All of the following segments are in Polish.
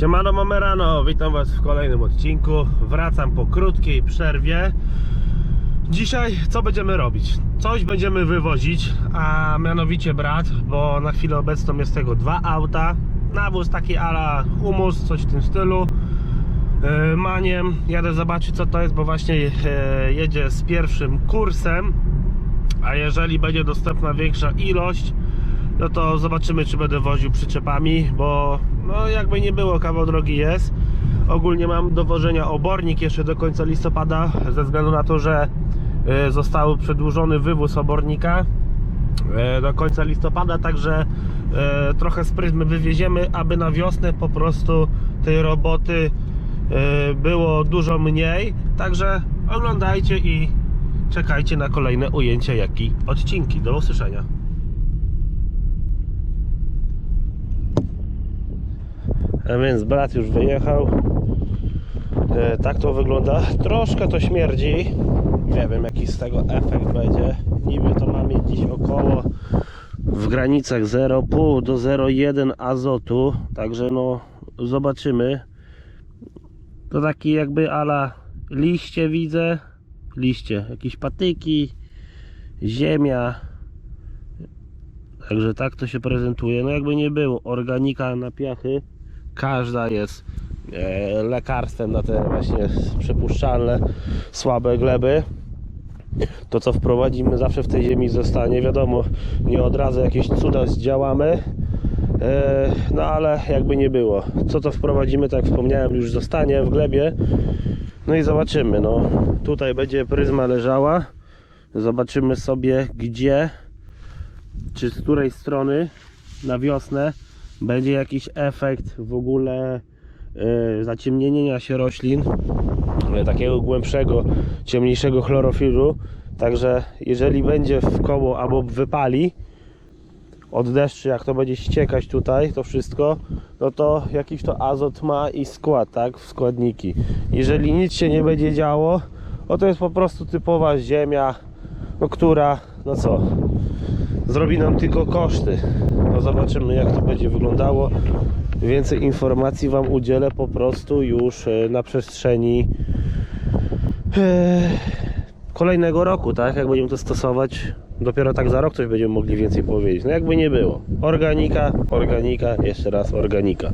Siemano mamy rano, witam was w kolejnym odcinku. Wracam po krótkiej przerwie. Dzisiaj co będziemy robić? Coś będziemy wywozić, a mianowicie brat, bo na chwilę obecną jest tego dwa auta. Nawóz taki ala humus, coś w tym stylu. E, Maniem, jadę zobaczyć co to jest, bo właśnie e, jedzie z pierwszym kursem. A jeżeli będzie dostępna większa ilość no to zobaczymy czy będę woził przyczepami, bo no jakby nie było kawał drogi jest. Ogólnie mam do wożenia obornik jeszcze do końca listopada, ze względu na to, że e, został przedłużony wywóz obornika e, do końca listopada, także e, trochę z pryzmy wywieziemy, aby na wiosnę po prostu tej roboty było dużo mniej. Także oglądajcie i czekajcie na kolejne ujęcia, jak i odcinki. Do usłyszenia. A więc brat już wyjechał. E, tak to wygląda. Troszkę to śmierdzi. Nie wiem jaki z tego efekt będzie. Niby to ma mieć dziś około w granicach 0,5 do 0,1 azotu. Także no zobaczymy. To taki jakby ala liście widzę. Liście, jakieś patyki, ziemia. Także tak to się prezentuje. No jakby nie było, organika na piachy każda jest e, lekarstwem na te właśnie przepuszczalne, słabe gleby. To co wprowadzimy zawsze w tej ziemi zostanie. Wiadomo, nie od razu jakieś cuda zdziałamy. E, no ale jakby nie było. Co to wprowadzimy, tak wspomniałem, już zostanie w glebie. No i zobaczymy. No, tutaj będzie pryzma leżała. Zobaczymy sobie gdzie, czy z której strony na wiosnę będzie jakiś efekt w ogóle e, zaciemnienia się roślin, e, takiego głębszego, ciemniejszego chlorofilu. Także jeżeli będzie w koło albo wypali od deszczy, jak to będzie ściekać tutaj, to wszystko, no to jakiś to azot ma i skład, tak, w składniki. Jeżeli nic się nie będzie działo, no to jest po prostu typowa ziemia, no która, no co, zrobi nam tylko koszty. No zobaczymy jak to będzie wyglądało. Więcej informacji Wam udzielę po prostu już e, na przestrzeni e, kolejnego roku, tak? Jak będziemy to stosować, dopiero tak za rok coś będziemy mogli więcej powiedzieć. No jakby nie było. Organika, organika, jeszcze raz organika.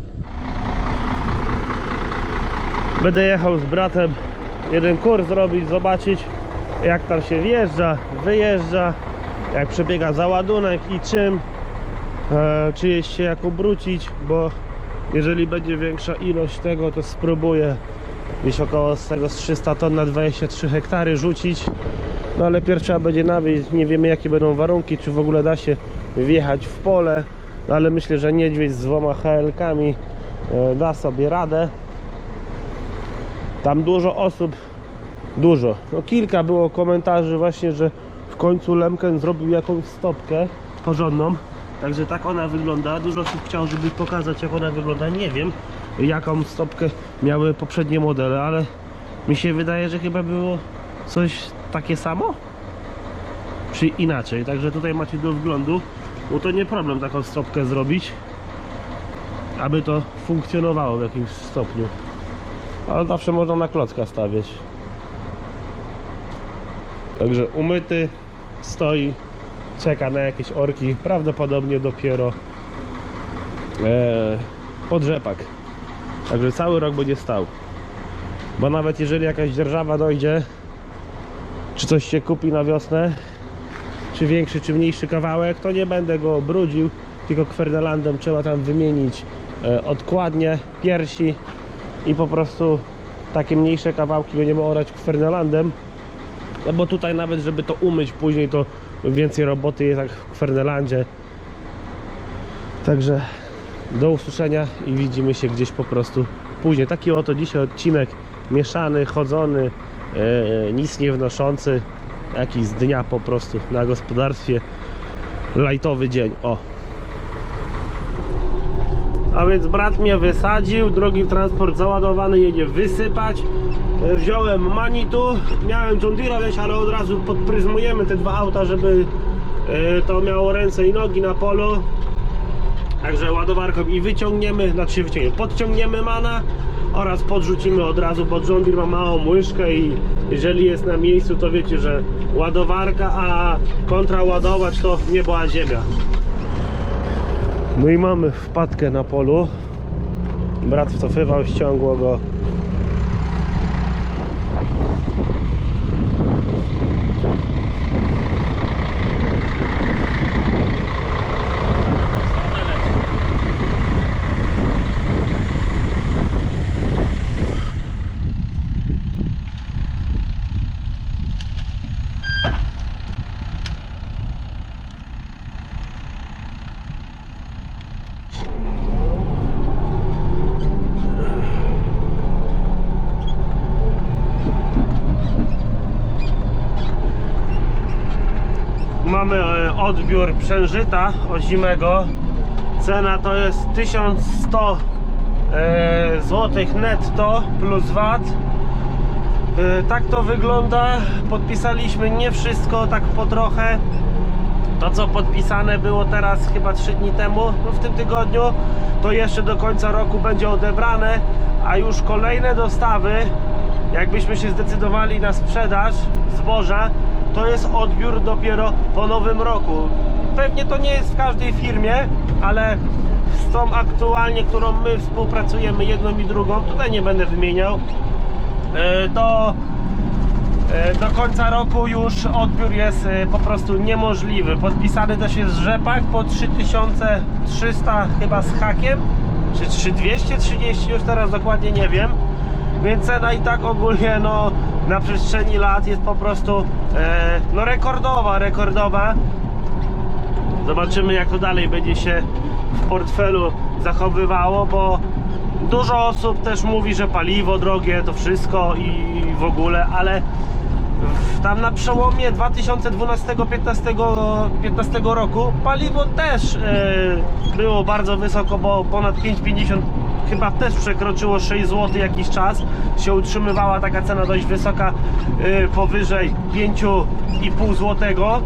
Będę jechał z bratem jeden kurs zrobić, zobaczyć jak tam się wjeżdża, wyjeżdża, jak przebiega załadunek i czym, e, się jak obrócić, bo jeżeli będzie większa ilość tego, to spróbuję gdzieś około z tego z 300 ton na 23 hektary rzucić. No ale pierw trzeba będzie nawieźć, nie wiemy jakie będą warunki, czy w ogóle da się wjechać w pole, no ale myślę, że niedźwiedź z dwoma HL-kami e, da sobie radę. Tam dużo osób, dużo, no kilka było komentarzy właśnie, że w końcu Lemken zrobił jakąś stopkę porządną. Także tak ona wygląda. Dużo osób chciało, żeby pokazać jak ona wygląda. Nie wiem jaką stopkę miały poprzednie modele, ale mi się wydaje, że chyba było coś takie samo? Czy inaczej. Także tutaj macie do wglądu. Bo to nie problem taką stopkę zrobić. Aby to funkcjonowało w jakimś stopniu. Ale zawsze można na klocka stawiać. Także umyty stoi, czeka na jakieś orki, prawdopodobnie dopiero e, pod rzepak. Także cały rok będzie stał. Bo nawet jeżeli jakaś dzierżawa dojdzie, czy coś się kupi na wiosnę, czy większy, czy mniejszy kawałek, to nie będę go brudził, tylko kwernelandem trzeba tam wymienić e, odkładnie, piersi i po prostu takie mniejsze kawałki będziemy orać kwernelandem no bo tutaj nawet, żeby to umyć później, to więcej roboty jest jak w Kwernelandzie. Także do usłyszenia i widzimy się gdzieś po prostu później. Taki oto dzisiaj odcinek mieszany, chodzony, e, nic nie wnoszący. Jakiś z dnia po prostu na gospodarstwie. Lajtowy dzień. O. A więc brat mnie wysadził, drogi transport załadowany jedzie wysypać. E, Wziąłem Manitu, miałem John wziąć, ale od razu podpryzmujemy te dwa auta, żeby e, to miało ręce i nogi na polu. Także ładowarką i wyciągniemy, znaczy wyciągniemy, podciągniemy mana oraz podrzucimy od razu, bo John Deere ma małą łyżkę i jeżeli jest na miejscu, to wiecie, że ładowarka, a kontraładować to niebo a ziemia. No i mamy wpadkę na polu. Brat wcofywał, ściągło go. Mamy e, odbiór przężyta ozimego. Cena to jest 1100 e, zł netto plus VAT. E, tak to wygląda. Podpisaliśmy nie wszystko, tak po trochę. To co podpisane było teraz chyba 3 dni temu, no w tym tygodniu, to jeszcze do końca roku będzie odebrane, a już kolejne dostawy, jakbyśmy się zdecydowali na sprzedaż zboża, to jest odbiór dopiero po nowym roku. Pewnie to nie jest w każdej firmie, ale z tą aktualnie, którą my współpracujemy jedną i drugą, tutaj nie będę wymieniał, e, to E, Do końca roku już odbiór jest e, po prostu niemożliwy. Podpisany też jest rzepak po 3300 chyba z hakiem, czy 3230, już teraz dokładnie nie wiem. Więc cena i tak ogólnie no, na przestrzeni lat jest po prostu e, no, rekordowa, rekordowa. Zobaczymy jak to dalej będzie się w portfelu zachowywało, bo dużo osób też mówi, że paliwo drogie, to wszystko i w ogóle, ale tam na przełomie 2012-15 roku paliwo też e, było bardzo wysoko, bo ponad 5,50 chyba też przekroczyło 6 zł jakiś czas się utrzymywała taka cena dość wysoka e, powyżej 5,5 złotego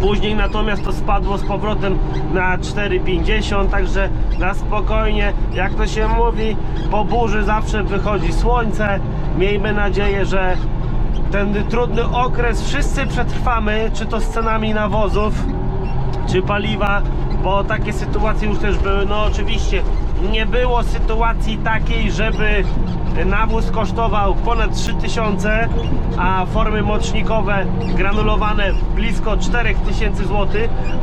Później natomiast to spadło z powrotem na 4,50, także na spokojnie, jak to się mówi, po burzy zawsze wychodzi słońce. Miejmy nadzieję, że ten trudny okres wszyscy przetrwamy, czy to z cenami nawozów, czy paliwa, bo takie sytuacje już też były. No oczywiście nie było sytuacji takiej, żeby nawóz kosztował ponad 3000, a formy mocznikowe granulowane blisko 4000 zł,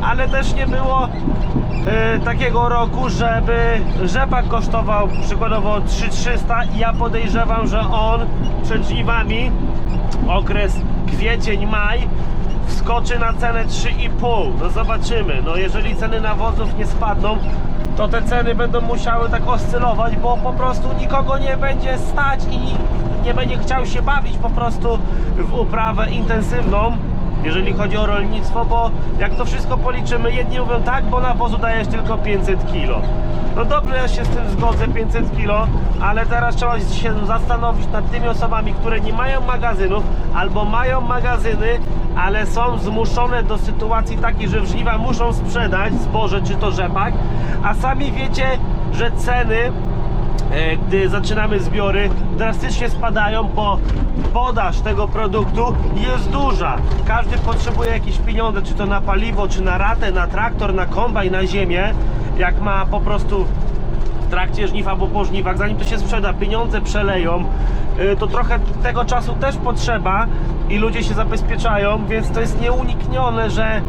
ale też nie było e, takiego roku, żeby rzepak kosztował przykładowo 3300 i ja podejrzewam, że on przed żniwami okres kwiecień, maj wskoczy na cenę 3,5. No zobaczymy. No jeżeli ceny nawozów nie spadną, to te ceny będą musiały tak oscylować, bo po prostu nikogo nie będzie stać i nie będzie chciał się bawić po prostu w uprawę intensywną. Jeżeli chodzi o rolnictwo, bo jak to wszystko policzymy, jedni mówią tak, bo nawozu dajesz tylko 500 kg. No dobrze, ja się z tym zgodzę, 500 kg, ale teraz trzeba się zastanowić nad tymi osobami, które nie mają magazynów albo mają magazyny, ale są zmuszone do sytuacji takiej, że w żniwa muszą sprzedać zboże czy to rzepak, a sami wiecie, że ceny gdy zaczynamy zbiory, drastycznie spadają, bo podaż tego produktu jest duża. Każdy potrzebuje jakieś pieniądze, czy to na paliwo, czy na ratę, na traktor, na kombaj, na ziemię. Jak ma po prostu w trakcie żniw albo po żniwach, zanim to się sprzeda, pieniądze przeleją, y, to trochę tego czasu też potrzeba i ludzie się zabezpieczają, więc to jest nieuniknione, że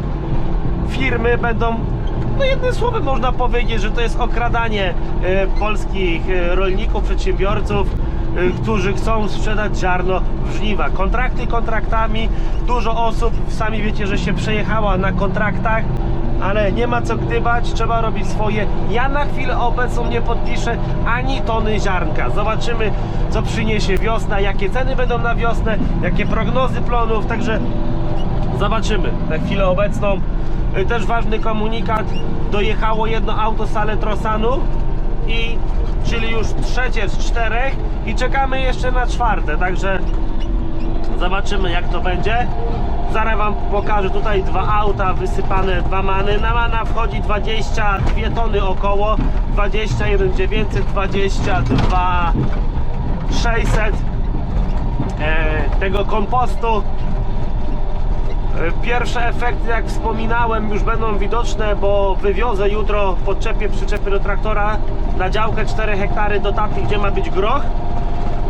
firmy będą, no jednym słowem można powiedzieć, że to jest okradanie e, polskich e, rolników, przedsiębiorców, e, którzy chcą sprzedać ziarno w żniwa. Kontrakty kontraktami, dużo osób, sami wiecie, że się przejechała na kontraktach, ale nie ma co gdybać, trzeba robić swoje. Ja na chwilę obecną nie podpiszę ani tony ziarnka. Zobaczymy, co przyniesie wiosna, jakie ceny będą na wiosnę, jakie prognozy plonów, także Zobaczymy. Na chwilę obecną y, też ważny komunikat. Dojechało jedno auto z Aletrosanu i czyli już trzecie z czterech i czekamy jeszcze na czwarte, także zobaczymy jak to będzie. Zaraz wam pokażę tutaj dwa auta wysypane, dwa many. Na mana wchodzi 22 tony około, 21 900, 22 600 e, tego kompostu. E, Pierwsze efekty, jak wspominałem, już będą widoczne, bo wywiozę jutro podczepię przyczepy do traktora na działkę 4 hektary do taty, gdzie ma być groch.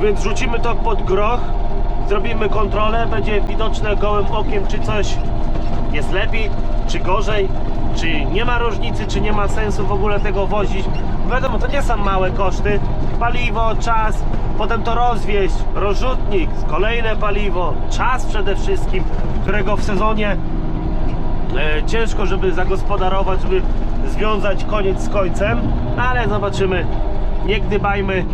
Więc rzucimy to pod groch, zrobimy kontrolę, będzie widoczne gołym okiem, czy coś jest lepiej, czy gorzej, czy nie ma różnicy, czy nie ma sensu w ogóle tego wozić. Wiadomo, to nie są małe koszty. Paliwo, czas, potem to rozwieźć, rozrzutnik, kolejne paliwo, czas przede wszystkim, którego w sezonie e, ciężko, żeby zagospodarować, żeby związać koniec z końcem, ale zobaczymy. Nie gdybajmy.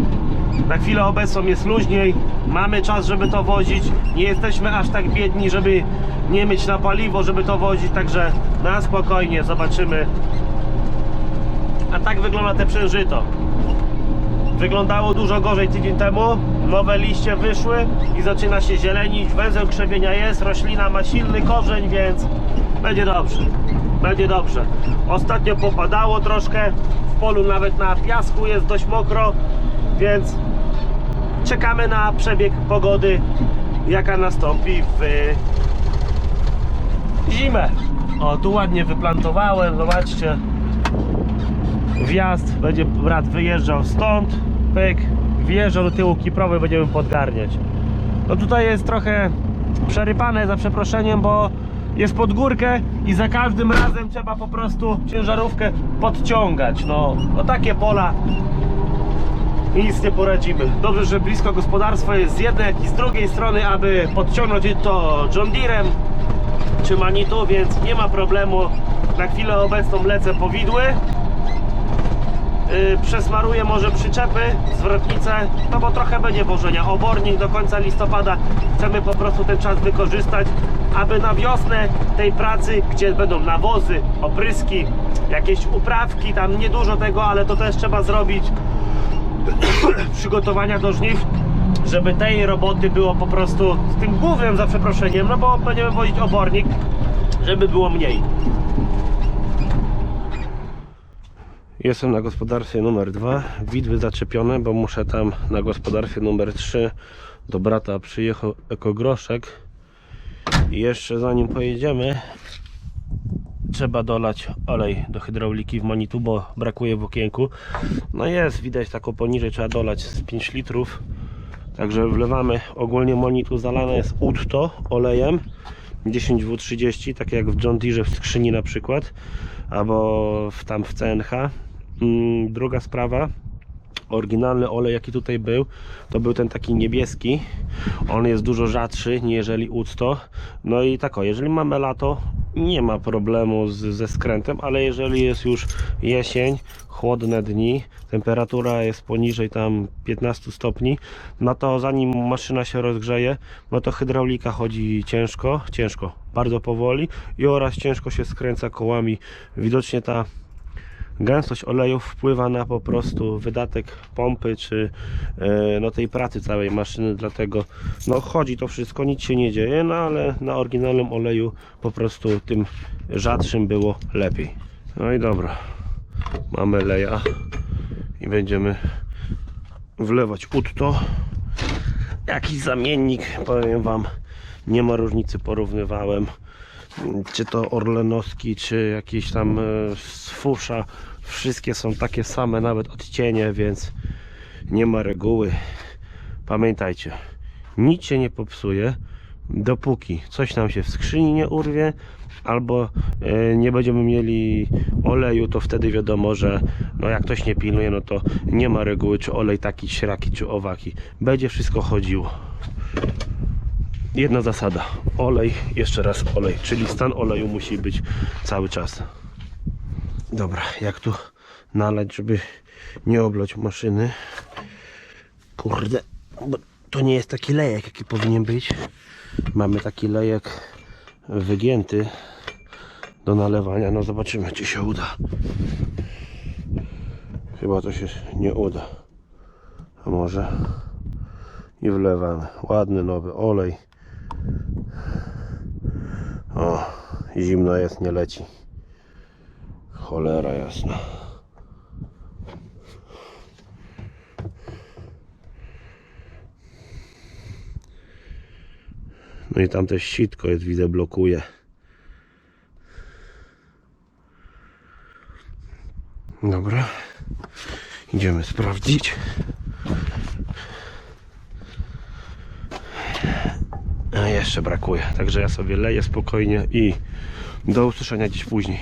Na chwilę obecną jest luźniej, mamy czas, żeby to wozić. Nie jesteśmy aż tak biedni, żeby nie mieć na paliwo, żeby to wozić, także na spokojnie zobaczymy. A tak wygląda te przężyto. Wyglądało dużo gorzej tydzień temu. Nowe liście wyszły i zaczyna się zielenić. Węzeł krzewienia jest, roślina ma silny korzeń, więc będzie dobrze. Będzie dobrze. Ostatnio popadało troszkę. W polu nawet na piasku jest dość mokro, więc czekamy na przebieg pogody, jaka nastąpi w zimę. O, tu ładnie wyplantowałem, zobaczcie wjazd, będzie brat wyjeżdżał stąd, pyk, wjeżdżał do tyłu kiprowy, będziemy podgarniać. No tutaj jest trochę przerypane za przeproszeniem, bo jest pod górkę i za każdym razem trzeba po prostu ciężarówkę podciągać. No, no takie pola nic nie poradzimy. Dobrze, że blisko gospodarstwo jest z jednej, jak i z drugiej strony, aby podciągnąć to John Deerem czy Manitu, więc nie ma problemu. Na chwilę obecną lecę po widły. Yy, przesmaruję może przyczepy, zwrotnicę, no bo trochę będzie wożenia. Obornik do końca listopada chcemy po prostu ten czas wykorzystać, aby na wiosnę tej pracy, gdzie będą nawozy, opryski, jakieś uprawki, tam niedużo tego, ale to też trzeba zrobić przygotowania do żniw, żeby tej roboty było po prostu z tym głównym za przeproszeniem, no bo będziemy wozić obornik, żeby było mniej. Jestem na gospodarstwie numer 2, widły zaczepione, bo muszę tam na gospodarstwie numer 3 do brata przyjechał ekogroszek. I jeszcze zanim pojedziemy trzeba dolać olej do hydrauliki w Manitu, bo brakuje w okienku. No jest, widać taką poniżej trzeba dolać z 5 litrów. Także wlewamy, ogólnie Manitu zalane jest Utto olejem 10W30, tak jak w John Deere w skrzyni na przykład albo w, tam w CNH druga sprawa. Oryginalny olej jaki tutaj był to był ten taki niebieski. On jest dużo rzadszy niżeli Ucto. No i tak o, jeżeli mamy lato nie ma problemu z, ze skrętem ale jeżeli jest już jesień chłodne dni temperatura jest poniżej tam 15 stopni no to zanim maszyna się rozgrzeje no to hydraulika chodzi ciężko ciężko, bardzo powoli i oraz ciężko się skręca kołami. Widocznie ta gęstość oleju wpływa na po prostu wydatek pompy czy e, no tej pracy całej maszyny dlatego no chodzi to wszystko nic się nie dzieje no ale na oryginalnym oleju po prostu tym rzadszym było lepiej. No i dobra mamy leja i będziemy wlewać utto. Jakiś zamiennik powiem wam nie ma różnicy porównywałem czy to Orlenowski, czy jakiś tam e, z wszystkie są takie same, nawet odcienie, więc nie ma reguły. Pamiętajcie, nic się nie popsuje, dopóki coś nam się w skrzyni nie urwie, albo e, nie będziemy mieli oleju, to wtedy wiadomo, że no jak ktoś nie pilnuje, no to nie ma reguły, czy olej taki, śraki, czy owaki. Będzie wszystko chodziło jedna zasada. Olej, jeszcze raz olej. Czyli stan oleju musi być cały czas. Dobra, jak tu nalać, żeby nie oblać maszyny? Kurde bo to nie jest taki lejek jaki powinien być. Mamy taki lejek wygięty do nalewania, no zobaczymy czy się uda. Chyba to się nie uda. A może i wlewamy. Ładny nowy olej O, zimno jest, nie leci. Cholera jasna. No i tam też sitko jest, widzę, blokuje. Dobra. Idziemy sprawdzić. A jeszcze brakuje. Także ja sobie leję spokojnie i do usłyszenia dziś później.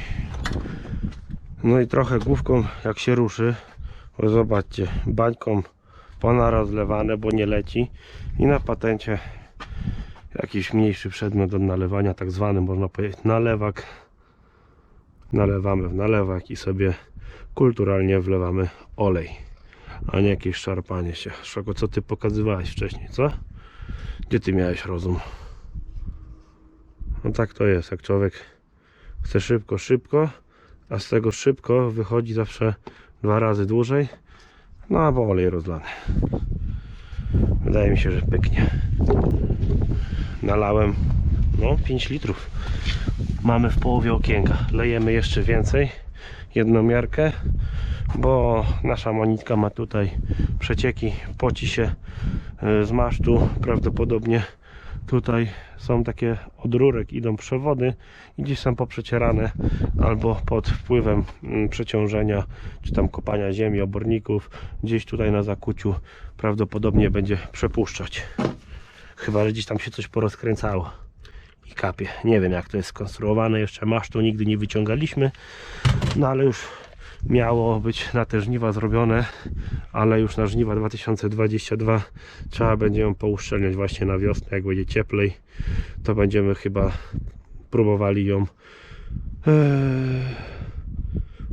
No i trochę główką jak się ruszy. Zobaczcie, bańką pona rozlewane, bo nie leci. I na patencie jakiś mniejszy przedmiot do nalewania, tak zwany można powiedzieć nalewak. Nalewamy w nalewak i sobie kulturalnie wlewamy olej, a nie jakieś szarpanie się. Szoko, co ty pokazywałeś wcześniej, co? Gdzie ty miałeś rozum? No tak to jest, jak człowiek chce szybko, szybko, a z tego szybko wychodzi zawsze dwa razy dłużej, no albo olej rozlany. Wydaje mi się, że pyknie. Nalałem no 5 litrów. Mamy w połowie okienka. Lejemy jeszcze więcej. Jedną miarkę, bo nasza monitka ma tutaj przecieki, poci się e, z masztu. Prawdopodobnie tutaj są takie od rurek idą przewody i gdzieś są poprzecierane albo pod wpływem mm, przeciążenia czy tam kopania ziemi, oborników gdzieś tutaj na zakuciu prawdopodobnie będzie przepuszczać chyba, że gdzieś tam się coś porozkręcało i kapie, nie wiem jak to jest skonstruowane. Jeszcze masztu nigdy nie wyciągaliśmy no ale już miało być na te żniwa zrobione, ale już na żniwa 2022 trzeba będzie ją pouszczelniać właśnie na wiosnę, jak będzie cieplej, to będziemy chyba próbowali ją ee,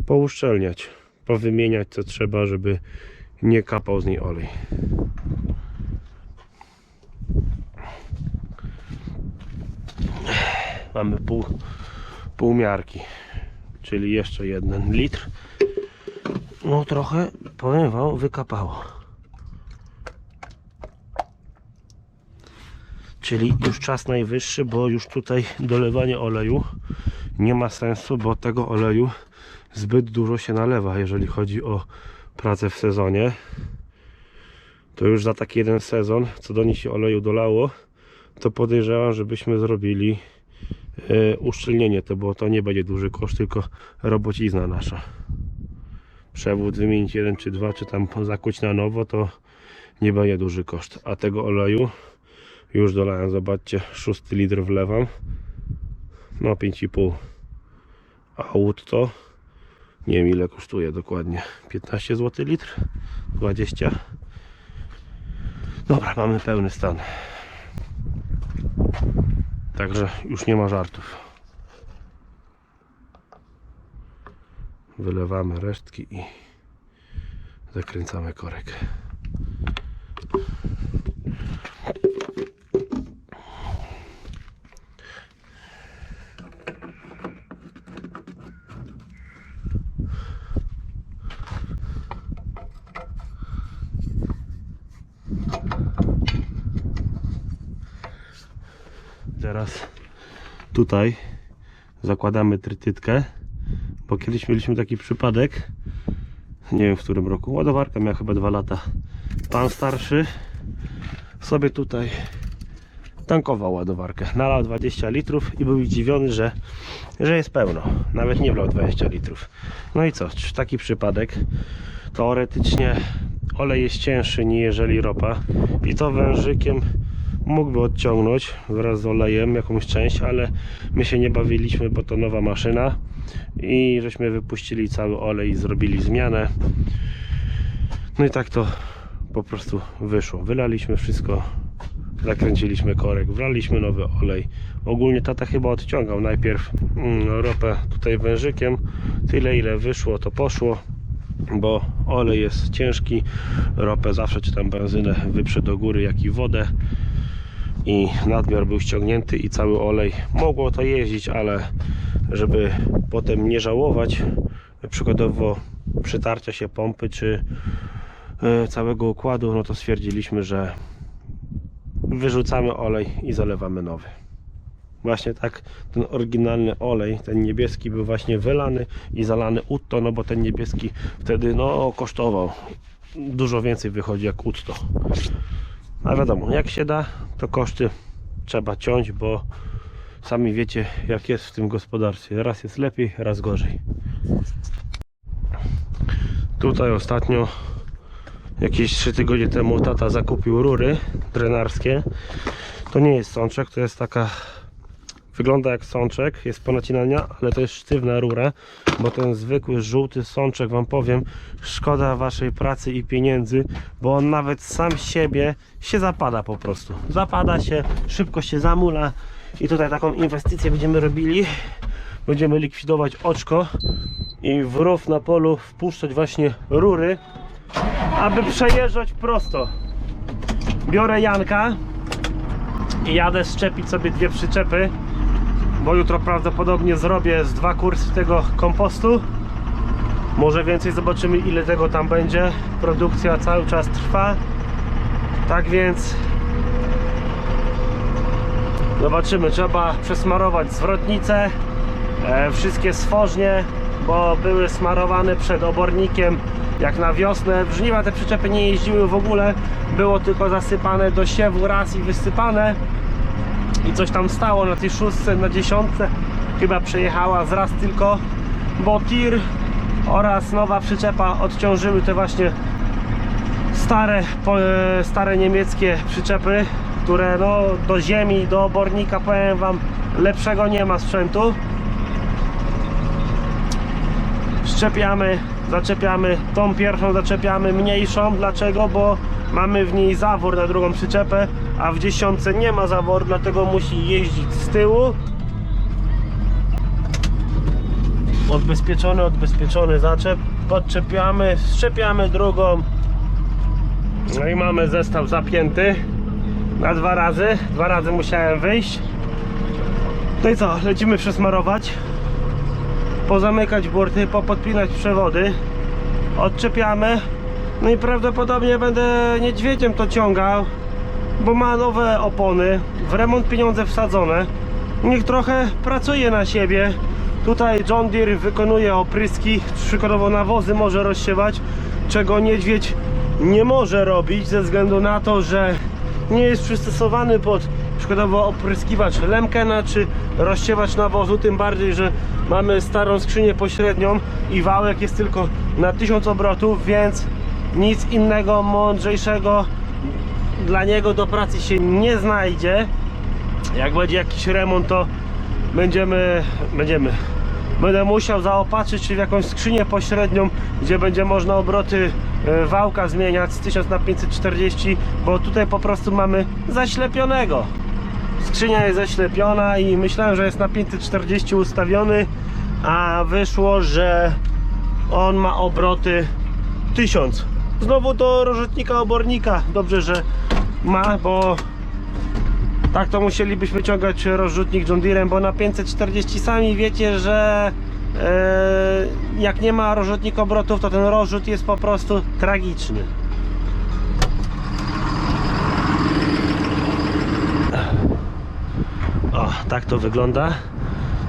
pouszczelniać, powymieniać co trzeba, żeby nie kapał z niej olej. Mamy pół, pół miarki czyli jeszcze jeden litr. No trochę, powiem wam, wykapało. Czyli już czas najwyższy, bo już tutaj dolewanie oleju nie ma sensu, bo tego oleju zbyt dużo się nalewa, jeżeli chodzi o pracę w sezonie. To już za taki jeden sezon, co do nich się oleju dolało, to podejrzewam, żebyśmy zrobili uszczelnienie to, bo to nie będzie duży koszt, tylko robocizna nasza. Przewód wymienić jeden czy dwa, czy tam zakuć na nowo, to nie będzie duży koszt. A tego oleju już dolałem, zobaczcie, 6 litr wlewam. No 5,5. A łód to nie wiem ile kosztuje dokładnie. 15 zł litr? 20. Dobra, mamy pełny stan. Także już nie ma żartów. Wylewamy resztki i zakręcamy korek. Teraz tutaj zakładamy trytytkę, bo kiedyś mieliśmy taki przypadek, nie wiem w którym roku, ładowarka miała chyba dwa lata. Pan starszy sobie tutaj tankował ładowarkę, nalał 20 litrów i był zdziwiony, że, że jest pełno, nawet nie wlał 20 litrów. No i co, taki przypadek, teoretycznie olej jest cięższy niż jeżeli ropa. I to wężykiem mógłby odciągnąć wraz z olejem jakąś część, ale my się nie bawiliśmy, bo to nowa maszyna i żeśmy wypuścili cały olej zrobili zmianę. No i tak to po prostu wyszło. Wylaliśmy wszystko, zakręciliśmy korek, wlaliśmy nowy olej. Ogólnie tata chyba odciągał najpierw mm, ropę tutaj wężykiem, tyle ile wyszło to poszło bo olej jest ciężki, ropę zawsze czy tam benzynę wyprze do góry, jak i wodę i nadmiar był ściągnięty i cały olej mogło to jeździć, ale żeby potem nie żałować przykładowo przytarcia się pompy czy e, całego układu, no to stwierdziliśmy, że wyrzucamy olej i zalewamy nowy. Właśnie tak ten oryginalny olej, ten niebieski był właśnie wylany i zalany utto, no bo ten niebieski wtedy no kosztował dużo więcej wychodzi jak utto. A wiadomo, jak się da, to koszty trzeba ciąć, bo sami wiecie jak jest w tym gospodarstwie. Raz jest lepiej, raz gorzej. Tutaj ostatnio jakieś 3 tygodnie temu tata zakupił rury drenarskie. To nie jest sączek, to jest taka wygląda jak sączek, jest ponacinania, ale to jest sztywna rura, bo ten zwykły żółty sączek wam powiem, szkoda waszej pracy i pieniędzy, bo on nawet sam siebie się zapada po prostu. Zapada się, szybko się zamula i tutaj taką inwestycję będziemy robili. Będziemy likwidować oczko i w rów na polu wpuszczać właśnie rury, aby przejeżdżać prosto. Biorę Janka i jadę szczepić sobie dwie przyczepy, bo jutro prawdopodobnie zrobię z dwa kursy tego kompostu. Może więcej zobaczymy ile tego tam będzie. Produkcja cały czas trwa. Tak więc zobaczymy. Trzeba przesmarować zwrotnice, e, wszystkie stworznie, bo były smarowane przed obornikiem jak na wiosnę. W żniwa te przyczepy nie jeździły w ogóle. Było tylko zasypane do siewu raz i wysypane i coś tam stało na tej szóstce, na dziesiątce. Chyba przejechała wraz tylko bo tir oraz nowa przyczepa odciążyły te właśnie stare, e, stare niemieckie przyczepy które no do ziemi, do obornika powiem wam lepszego nie ma sprzętu. Szczepiamy, zaczepiamy tą pierwszą zaczepiamy mniejszą, dlaczego? bo mamy w niej zawór na drugą przyczepę a w dziesiątce nie ma zaworu, dlatego musi jeździć z tyłu. Odbezpieczony, odbezpieczony zaczep. Podczepiamy, szczepiamy drugą. No i mamy zestaw zapięty na dwa razy, dwa razy musiałem wyjść. No i co, lecimy przesmarować pozamykać burty, popodpinać przewody. Odczepiamy. No i prawdopodobnie będę niedźwiedziem to ciągał bo ma nowe opony. W remont pieniądze wsadzone. Niech trochę pracuje na siebie. Tutaj John Deere wykonuje opryski. Przykładowo nawozy może rozsiewać czego niedźwiedź nie może robić ze względu na to, że nie jest przystosowany pod przykładowo opryskiwacz Lemkena czy rozsiewacz nawozu, tym bardziej, że mamy starą skrzynię pośrednią i wałek jest tylko na 1000 obrotów, więc nic innego mądrzejszego dla niego do pracy się nie znajdzie. Jak będzie jakiś remont, to będziemy, będziemy będę musiał zaopatrzyć się w jakąś skrzynię pośrednią, gdzie będzie można obroty e, wałka zmieniać z 1000 na 540, bo tutaj po prostu mamy zaślepionego. Skrzynia jest zaślepiona i myślałem, że jest na 540 ustawiony, a wyszło, że on ma obroty 1000. Znowu do rozrzutnika obornika. Dobrze, że ma, bo tak to musielibyśmy ciągać rozrzutnik John bo na 540 sami wiecie, że e, jak nie ma rozrzutnika obrotów, to ten rozrzut jest po prostu tragiczny. Tak to wygląda.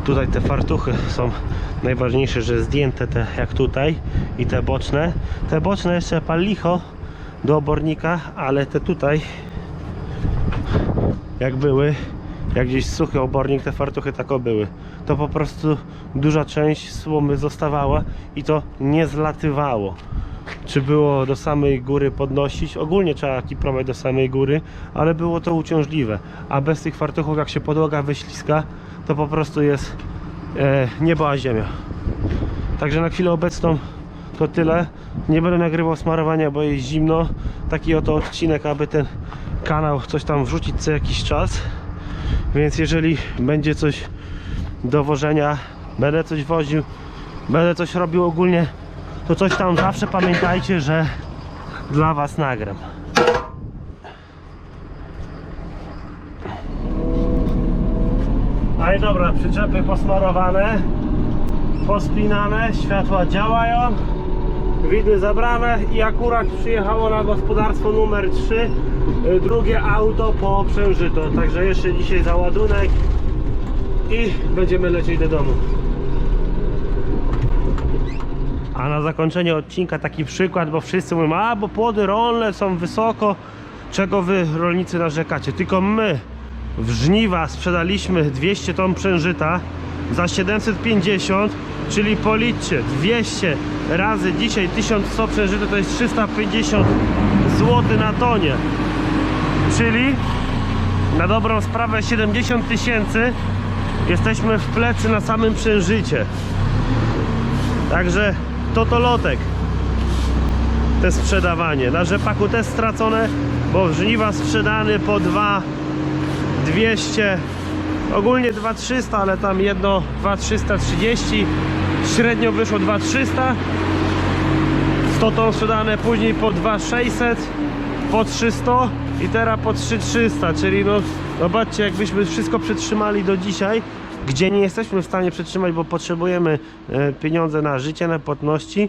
Tutaj te fartuchy są najważniejsze, że zdjęte te jak tutaj i te boczne. Te boczne jeszcze pal licho do obornika, ale te tutaj jak były, jak gdzieś suchy obornik, te fartuchy tak były. To po prostu duża część słomy zostawała i to nie zlatywało. Czy było do samej góry podnosić? Ogólnie trzeba kiprować do samej góry, ale było to uciążliwe. A bez tych fartuchów, jak się podłoga wyśliska, to po prostu jest e, niebo a ziemia. Także na chwilę obecną to tyle. Nie będę nagrywał smarowania, bo jest zimno. Taki oto odcinek, aby ten kanał coś tam wrzucić co jakiś czas. Więc jeżeli będzie coś do wożenia, będę coś woził, będę coś robił ogólnie, to coś tam zawsze pamiętajcie, że dla Was nagram. I dobra, przyczepy posmarowane, pospinane, światła działają, widły zabrane i akurat przyjechało na gospodarstwo numer 3 y, drugie auto po przężyto, także jeszcze dzisiaj załadunek i będziemy lecieć do domu. A na zakończenie odcinka taki przykład, bo wszyscy mówią, a bo płody rolne są wysoko, czego wy rolnicy narzekacie? Tylko my w żniwa sprzedaliśmy 200 ton przężyta za 750, czyli policzcie 200 razy dzisiaj 1100 przężyta to jest 350 zł na tonie. Czyli na dobrą sprawę 70 tysięcy jesteśmy w plecy na samym przężycie. Także to to lotek. Te sprzedawanie. Na rzepaku też stracone, bo żniwa sprzedany po 2 200 ogólnie 2300, ale tam jedno 2330 średnio wyszło 2300 100 ton sprzedane później po 2600 po 300 i teraz po 3300 czyli no zobaczcie jakbyśmy wszystko przetrzymali do dzisiaj gdzie nie jesteśmy w stanie przetrzymać bo potrzebujemy e, pieniądze na życie, na płatności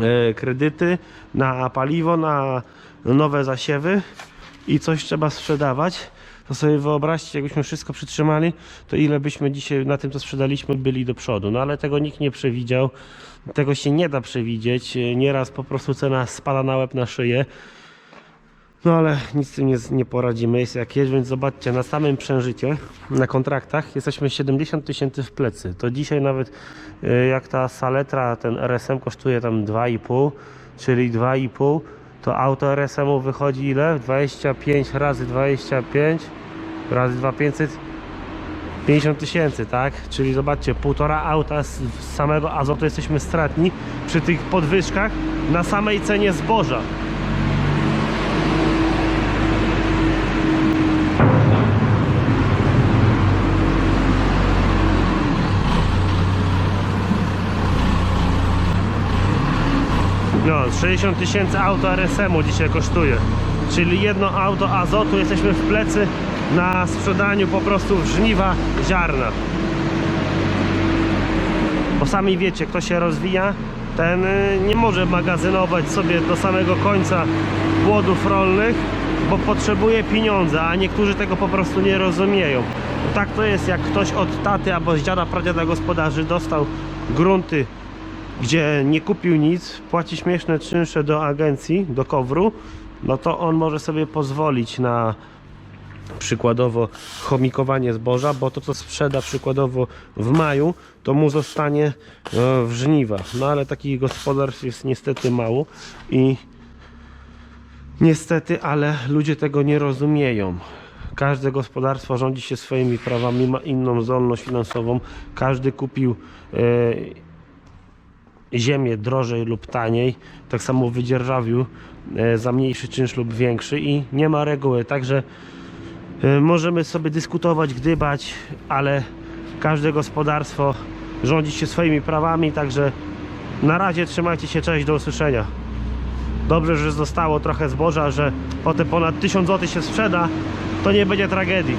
e, kredyty na paliwo, na nowe zasiewy i coś trzeba sprzedawać to sobie wyobraźcie, jakbyśmy wszystko przytrzymali, to ile byśmy dzisiaj na tym, co sprzedaliśmy, byli do przodu. No ale tego nikt nie przewidział, tego się nie da przewidzieć. Nieraz po prostu cena spada na łeb na szyję. No ale nic z tym nie, nie poradzimy, jest jak jest, więc zobaczcie, na samym przężycie, na kontraktach jesteśmy 70 tysięcy w plecy. To dzisiaj nawet y, jak ta saletra, ten RSM kosztuje tam 2,5, czyli 2,5, to auto RSM-u wychodzi ile? 25 razy 25 razy 2500 50 tysięcy, tak? Czyli zobaczcie, półtora auta z samego azotu jesteśmy stratni przy tych podwyżkach na samej cenie zboża. No, 60 tysięcy auto RSM-u dzisiaj kosztuje. Czyli jedno auto azotu jesteśmy w plecy na sprzedaniu po prostu żniwa ziarna. Bo sami wiecie, kto się rozwija, ten y, nie może magazynować sobie do samego końca płodów rolnych, bo potrzebuje pieniądze, a niektórzy tego po prostu nie rozumieją. Tak to jest, jak ktoś od taty albo z dziada, pradziada gospodarzy dostał grunty gdzie nie kupił nic, płaci śmieszne czynsze do agencji, do kowru, no to on może sobie pozwolić na przykładowo chomikowanie zboża, bo to co sprzeda przykładowo w maju, to mu zostanie e, w żniwa. No ale takich gospodarstw jest niestety mało i niestety, ale ludzie tego nie rozumieją. Każde gospodarstwo rządzi się swoimi prawami, ma inną zdolność finansową. Każdy kupił e, ziemię drożej lub taniej, tak samo wydzierżawił e, za mniejszy czynsz lub większy i nie ma reguły, także e, możemy sobie dyskutować, gdybać, ale każde gospodarstwo rządzi się swoimi prawami, także na razie trzymajcie się, cześć, do usłyszenia. Dobrze, że zostało trochę zboża, że potem ponad 1000 zł się sprzeda, to nie będzie tragedii.